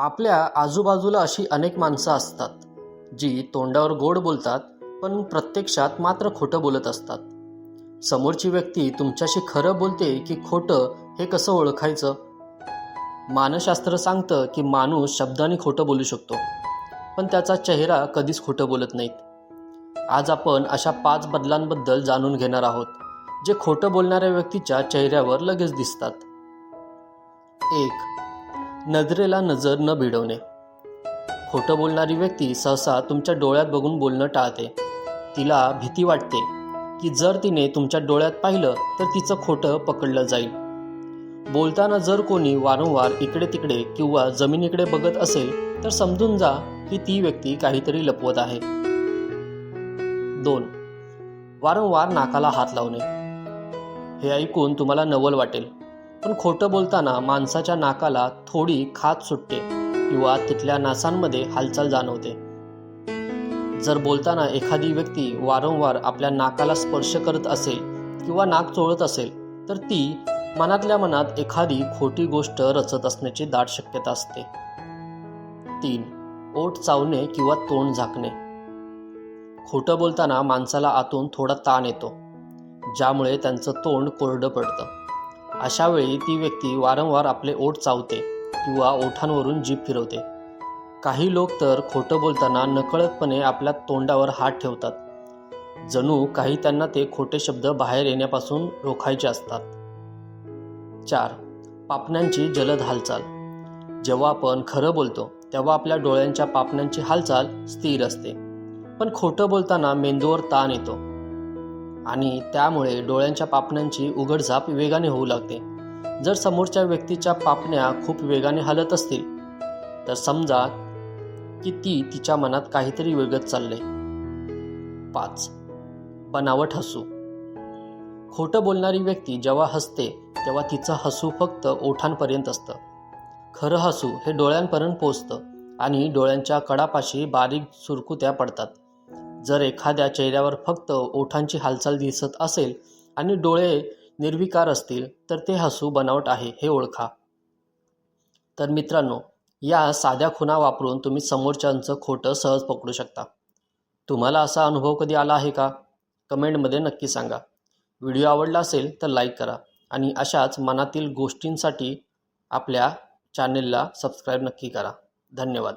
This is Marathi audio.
आपल्या आजूबाजूला अशी अनेक माणसं असतात जी तोंडावर गोड बोलतात पण प्रत्यक्षात मात्र खोटं बोलत असतात. समोरची व्यक्ती तुमच्याशी खरं बोलते की खोटं हे कसं ओळखायचं? मानसशास्त्र सांगतं की माणूस शब्दाने खोटं बोलू शकतो पण त्याचा चेहरा कधीच खोटं बोलत नाहीत. आज आपण अशा पाच बदलांबद्दल जाणून घेणार आहोत जे खोटं बोलणाऱ्या व्यक्तीच्या चेहऱ्यावर लगेच दिसतात. एक नजरेला नजर न भिडवणे. खोटं बोलणारी व्यक्ती सहसा तुमच्या डोळ्यात बघून बोलणं टाळते. तिला भीती वाटते की जर तिने तुमच्या डोळ्यात पाहिलं तर तिचं खोटं पकडलं जाईल. बोलताना जर कोणी वारंवार इकडे तिकडे किंवा जमिनीकडे बघत असेल तर समजून जा की ती व्यक्ती काहीतरी लपवत आहे. दोन. वारंवार नाकाला हात लावणे. हे ऐकून तुम्हाला नवल वाटेल. पण खोटं बोलताना माणसाच्या नाकाला थोडी खात सुटते किंवा तिथल्या नासांमध्ये हालचाल जाणवते. जर बोलताना एखादी व्यक्ती वारंवार आपल्या नाकाला स्पर्श करत असेल किंवा नाक चोळत असेल तर ती मनातल्या मनात एखादी खोटी गोष्ट रचत असण्याची दाट शक्यता असते. तीन ओठ चावणे किंवा तोंड झाकणे. खोटं बोलताना माणसाला आतून थोडा ताण येतो ज्यामुळे त्यांचं तोंड कोरडं पडतं. अशा वेळी ती व्यक्ती वारंवार आपले ओठ चावते किंवा ओठांवरून जीभ फिरवते. काही लोक तर खोटं बोलताना नकळतपणे आपल्या तोंडावर हात ठेवतात. जणू काही त्यांना ते खोटे शब्द बाहेर येण्यापासून रोखायचे असतात. चार. पापण्यांची जलद हालचाल. जेव्हा आपण खरं बोलतो तेव्हा आपल्या डोळ्यांच्या पापण्यांची हालचाल स्थिर असते. पण खोटं बोलताना मेंदूवर ताण येतो. आणि त्यामुळे डोळ्यांच्या पापण्यांची उघडझाप वेगाने होऊ लागते. जर समोरच्या व्यक्तीच्या पापण्या खूप वेगाने हलत असतील तर समजा की ती तिच्या मनात काहीतरी वेगळंच चालले पाच. बनावट हसू. खोटं बोलणारी व्यक्ती जेव्हा हसते तेव्हा तिचं हसू फक्त ओठांपर्यंत असतं. खरं हसू हे डोळ्यांपर्यंत पोचतं आणि डोळ्यांच्या कडापाशी बारीक सुरकुत्या पडतात. जर एखाद्या चेहऱ्यावर फक्त ओठांची हालचाल दिसत असेल आणि डोळे निर्विकार असतील तर ते हसू बनावट आहे हे ओळखा. तर मित्रांनो या साध्या खुणा वापरून तुम्ही समोरच्यांचं खोटं सहज पकडू शकता. तुम्हाला असा अनुभव कधी आला आहे का? कमेंटमध्ये नक्की सांगा. व्हिडिओ आवडला असेल तर लाईक करा आणि अशाच मनातील गोष्टींसाठी आपल्या चॅनेलला सबस्क्राईब नक्की करा. धन्यवाद.